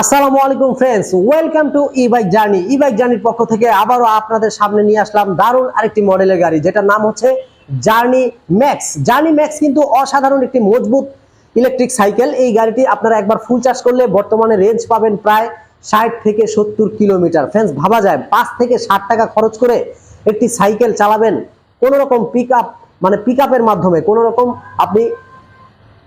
আসসালামু আলাইকুম friends welcome to e bike journey e bike জার্নির পক্ষ থেকে আবারও আপনাদের সামনে নিয়ে আসলাম দারুণ আরেকটি মডেলের গাড়ি, যেটার নাম হচ্ছে জার্নি ম্যাক্স জার্নি ম্যাক্স কিন্তু অসাধারণ একটি মজবুত ইলেকট্রিক সাইকেল এই গাড়িটি আপনারা একবার ফুল চার্জ করলে বর্তমানে রেঞ্জ পাবেন প্রায় ষাট থেকে সত্তর কিলোমিটার। ফ্রেন্ডস ভাবা যায়, পাঁচ থেকে ষাট টাকা খরচ করে একটি সাইকেল চালাবেন। কোনো রকম পিক মানে পিক মাধ্যমে কোনো রকম আপনি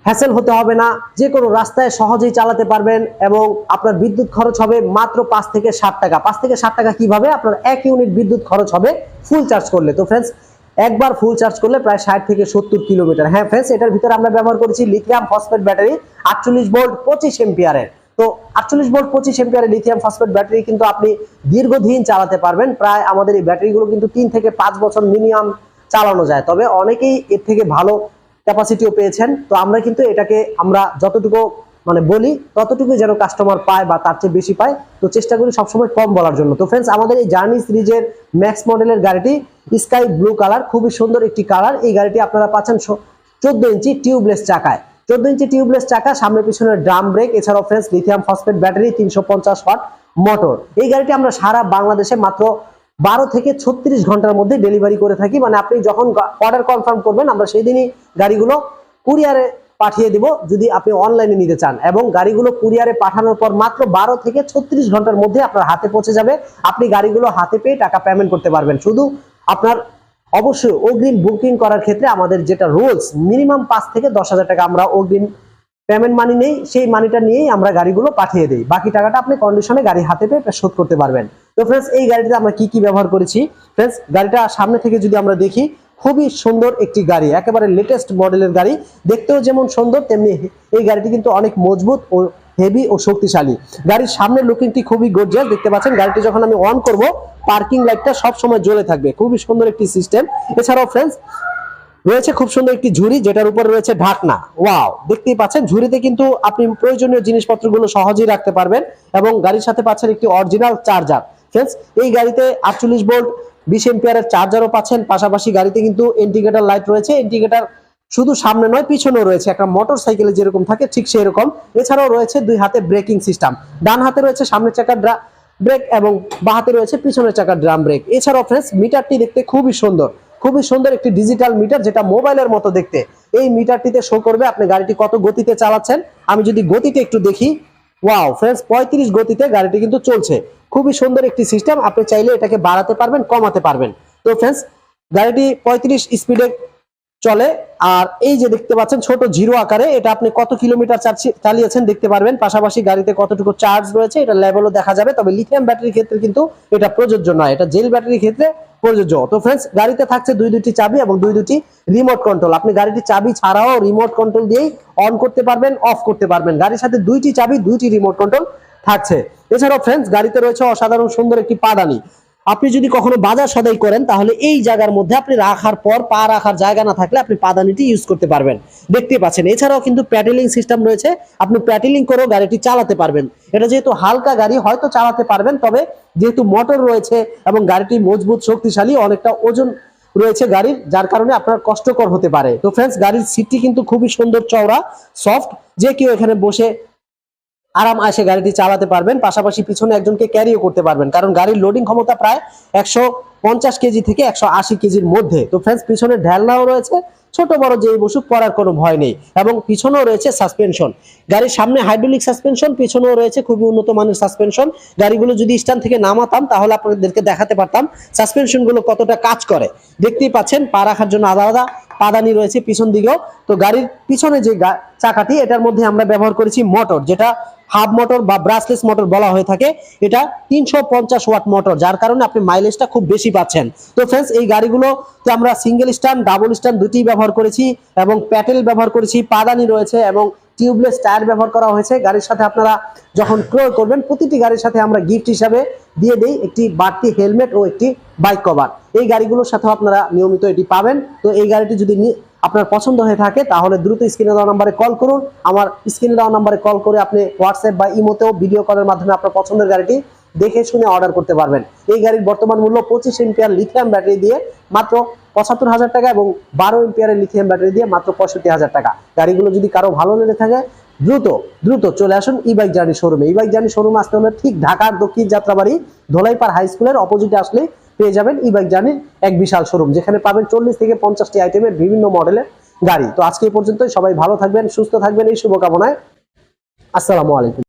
হ্যাসেল হতে হবে না। যে কোনো রাস্তায় সহজেই চালাতে পারবেন এবং আপনার বিদ্যুৎ খরচ হবে মাত্র পাঁচ থেকে ষাট টাকা। পাঁচ থেকে ষাট টাকা কীভাবে? আপনার এক ইউনিট বিদ্যুৎ খরচ হবে ফুল চার্জ করলে। তো ফ্রেন্ডস একবার ফুল চার্জ করলে প্রায় ষাট থেকে সত্তর কিলোমিটার। হ্যাঁ ফ্রেন্ডস এটার ভিতরে আমরা ব্যবহার করেছি লিথিয়াম ফসফেট ব্যাটারি আটচল্লিশ ভোল্ট পঁচিশ এম্পিয়ারের তো আটচল্লিশ ভোল্ট পঁচিশ এম্পিয়ারের লিথিয়াম ফসফেট ব্যাটারি কিন্তু আপনি দীর্ঘদিন চালাতে পারবেন। প্রায় আমাদের এই ব্যাটারিগুলো কিন্তু তিন থেকে পাঁচ বছর মিনিমাম চালানো যায়। তবে অনেকেই এর থেকে ভালো ক্যাপাসিটিও পেয়েছেন। তো আমরা কিন্তু এটাকে, আমরা যতটুকু মানে বলি ততটুকু যেন কাস্টমার পায় বা তার চেয়ে বেশি পায়। তো চেষ্টা করি সবসময় কম বলার জন্য। তো ফ্রেন্ডস আমাদের এই জার্নি সিরিজের ম্যাক্স মডেলের গাড়িটি স্কাই ব্লু কালার খুবই সুন্দর একটি কালার এই গাড়িটি আপনারা পাচ্ছেন চোদ্দ ইঞ্চি টিউবলেস চাকায়। চোদ্দ ইঞ্চি টিউবলেস চাকা, সামনে পিছনে ড্রাম ব্রেক এছাড়াও ফ্রেন্ডস লিথিয়াম ফসফেট ব্যাটারি তিনশো পঞ্চাশ ওয়াট মোটর এই গাড়িটি আমরা সারা বাংলাদেশে মাত্র বারো থেকে ছত্রিশ ঘণ্টার মধ্যে ডেলিভারি করে থাকি। মানে আপনি যখন অর্ডার কনফার্ম করবেন, আমরা সেই দিনই গাড়িগুলো কুরিয়ারে পাঠিয়ে দিব, যদি আপনি অনলাইনে নিতে চান। এবং গাড়িগুলো কুরিয়ারে পাঠানোর পর মাত্র বারো থেকে ছত্রিশ ঘণ্টার মধ্যে আপনার হাতে পৌঁছে যাবে। আপনি গাড়িগুলো হাতে পেয়ে টাকা পেমেন্ট করতে পারবেন। শুধু আপনার অবশ্যই অগ্রিম বুকিং করার ক্ষেত্রে আমাদের যেটা রুলস মিনিমাম পাঁচ থেকে দশ হাজার টাকা আমরা অগ্রিম পেমেন্ট মানি নেই, সেই মানিটা নিয়েই আমরা গাড়িগুলো পাঠিয়ে দিই। বাকি টাকাটা আপনি কন্ডিশনে গাড়ি হাতে পেয়ে শোধ করতে পারবেন। তো ফ্রেন্ডস এই গাড়িতে আমরা কি কি ব্যবহার করেছি? ফ্রেন্ডস গাড়িটা সামনে থেকে যদি আমরা দেখি, খুবই সুন্দর একটি গাড়ি, একেবারে লেটেস্ট মডেলের গাড়ি। দেখতেও যেমন সুন্দর, তেমনি এই গাড়িটি কিন্তু অনেক মজবুত ও হেভি ও শক্তিশালী। গাড়ির সামনের লুকিংটি খুবই গর্জিয়াস দেখতে পাচ্ছেন, গাড়িটি যখন আমি অন করব পার্কিং লাইটটা সব সময় জ্বলে থাকবে। খুবই সুন্দর একটি সিস্টেম এছাড়াও ফ্রেন্ডস রয়েছে খুব সুন্দর একটি ঝুড়ি, যেটার উপর রয়েছে ঢাকনা। ওয়াও দেখতেই পাচ্ছেন, ঝুড়িতে কিন্তু আপনি প্রয়োজনীয় জিনিসপত্রগুলো সহজেই রাখতে পারবেন এবং গাড়ির সাথে পাচ্ছেন একটি অরিজিনাল চার্জার ফ্রেন্ডস এই গাড়িতে আটচল্লিশ ভোল্ট বিশ এম্পিয়ারের চার্জারও পাচ্ছেন। পাশাপাশি গাড়িতে কিন্তু ইন্ডিকেটার লাইট রয়েছে। ইন্ডিকেটার শুধু সামনে নয়, পিছনেও রয়েছে। একটা মোটর সাইকেলে যেরকম থাকে, ঠিক সেরকম। এছাড়াও রয়েছে দুই হাতে ব্রেকিং সিস্টেম ডান হাতে রয়েছে সামনের চাকার ব্রেক এবং বা হাতে রয়েছে পিছনের চাকার ড্রাম ব্রেক এছাড়াও ফ্রেন্ডস মিটারটি দেখতে খুবই সুন্দর। খুবই সুন্দর একটি ডিজিটাল মিটার যেটা মোবাইলের মতো দেখতে। এই মিটারটিতে শো করবে আপনি গাড়িটি কত গতিতে চালাচ্ছেন। আমি যদি গতিতে একটু দেখি ওয়াও ফ্রেন্ডস পঁয়ত্রিশ গতিতে গাড়িটি কিন্তু চলছে। খুবই সুন্দর একটি সিস্টেম আপনি চাইলে এটাকে বাড়াতে পারবেন, কমাতে পারবেন। তো ফ্রেন্ডস গাড়িটি পঁয়ত্রিশ স্পিডে চলে। আর এই যে দেখতে পাচ্ছেন ছোট জিরো আকারে, এটা আপনি কত কিলোমিটার চালিয়েছেন দেখতে পারবেন। পাশাপাশি গাড়িতে কতটুকু চার্জ রয়েছে, এটা লেভেলও দেখা যাবে। তবে লিথিয়াম ব্যাটারির ক্ষেত্রে কিন্তু এটা প্রযোজ্য নয়। এটা জেল ব্যাটারির ক্ষেত্রে প্রযোজ্য। তো ফ্রেন্ডস গাড়িতে থাকছে দুই দুটি চাবি এবং দুই দুটি রিমোট কন্ট্রোল আপনি গাড়িটি চাবি ছাড়াও রিমোট কন্ট্রোল দিয়েই অন করতে পারবেন অফ করতে পারবেন। গাড়ির সাথে দুইটি চাবি, দুইটি রিমোট কন্ট্রোল থাকছে। এছাড়াও ফ্রেন্ডস গাড়িতে রয়েছে অসাধারণ সুন্দর একটি পাদানি। আপনি যদি কখনো বাজার সদাই করেন, তাহলে এই জায়গার মধ্যে আপনি রাখার পর, পা রাখার জায়গা না থাকলে আপনি পাদানিটি ইউজ করতে পারবেন। দেখতে পাচ্ছেন, এছাড়াও কিন্তু প্যাটেলিং সিস্টেম রয়েছে। আপনি প্যাটেলিং করেও গাড়িটি চালাতে পারবেন। এটা যেহেতু হালকা গাড়ি, হয়তো চালাতে পারবেন, তবে যেহেতু মোটর রয়েছে এবং গাড়িটি মজবুত, শক্তিশালী, অনেকটা ওজন রয়েছে গাড়ির, যার কারণে আপনার কষ্টকর হতে পারে। তো ফ্রেন্ডস গাড়ির সিটটি কিন্তু খুবই সুন্দর চওড়া সফট যে কেউ এখানে বসে আরাম আসে গাড়িটি চালাতে পারবেন, পাশাপাশি পিছনে একজনকে ক্যারিও করতে পারবেন। কারণ গাড়ির লোডিং ক্ষমতা প্রায় একশো পঞ্চাশ কেজি থেকে একশো আশি কেজির মধ্যে। তো ফ্রেন্ডস পিছনে ঢেলনাও রয়েছে, ছোট বড় যেই বসুক পড়ার কোনো ভয় নেই। এবং পিছনেও রয়েছে সাসপেনশন গাড়ির সামনে হাইড্রোলিক সাসপেনশন পিছনেও রয়েছে খুবই উন্নত মানের সাসপেনশন গাড়িগুলো যদি স্ট্যান্ড থেকে নামাতাম, তাহলে আপনাদেরকে দেখাতে পারতাম সাসপেনশনগুলো কতটা কাজ করে। দেখতেই পাচ্ছেন, পা রাখার জন্য আলাদা। পাদানি রয়েছে পিছন দিকেও। তো গাড়ির পিছনে যে চাকাটি, এটার মধ্যে আমরা ব্যবহার করেছি মোটর, যেটা হাফ মোটর বা ব্রাসলেস মোটর বলা হয়ে থাকে। এটা তিনশো পঞ্চাশ ওয়াট মোটর, যার কারণে আপনি মাইলেজটা খুব বেশি পাচ্ছেন। তো ফ্রেন্ডস এই গাড়িগুলো তো আমরা সিঙ্গেল স্ট্যান্ড ডাবল স্ট্যান্ড দুটি ব্যবহার করেছি এবং প্যাটেল ব্যবহার করেছি, পাদানি রয়েছে এবং টিউবলেস টায়ার ব্যবহার করা হয়েছে। গাড়ির সাথে আপনারা যখন ক্রয় করবেন, প্রতিটি গাড়ির সাথে আমরা গিফট হিসাবে দিয়ে দিই একটি বাড়তি হেলমেট ও একটি বাইক কভার এই গাড়িগুলোর সাথেও আপনারা নিয়মিত এটি পাবেন। তো এই গাড়িটি যদি আপনার পছন্দ হয়ে থাকে, তাহলে দ্রুত স্ক্রিনে দেওয়া নাম্বারে কল করুন। আমার স্ক্রিনে দেওয়া নাম্বারে কল করে আপনি হোয়াটসঅ্যাপ বা ইমোতেও ভিডিও কলের মাধ্যমে আপনার পছন্দের গাড়িটি দেখে শুনে অর্ডার করতে পারবেন। এই গাড়ির বর্তমান মূল্য পঁচিশ এম্পিয়ার লিথিয়াম ব্যাটারি দিয়ে মাত্র পঁচাত্তর হাজার টাকা এবং বারো এম্পিয়ারের লিথিয়াম ব্যাটারি দিয়ে মাত্র পঁয়ষট্টি হাজার টাকা। গাড়িগুলো যদি কারও ভালো লেগে থাকে, দ্রুত দ্রুত চলে আসুন ই বাইক জার্নি শোরুমে ই বাইক জার্নি শোরুমে আসতে হলে ঠিক ঢাকার দক্ষিণ যাত্রাবাড়ি ধোলাইপাড় হাই স্কুলের অপোজিটে আসলেই পেয়ে যাবেন ই বাইক এক বিশাল শোরুম যেখানে পাবেন চল্লিশ থেকে পঞ্চাশটি আইটেমের বিভিন্ন মডেলের গাড়ি। তো আজকে এই পর্যন্তই, সবাই ভালো থাকবেন, সুস্থ থাকবেন, এই শুভকামনায়। আসসালামু আলাইকুম।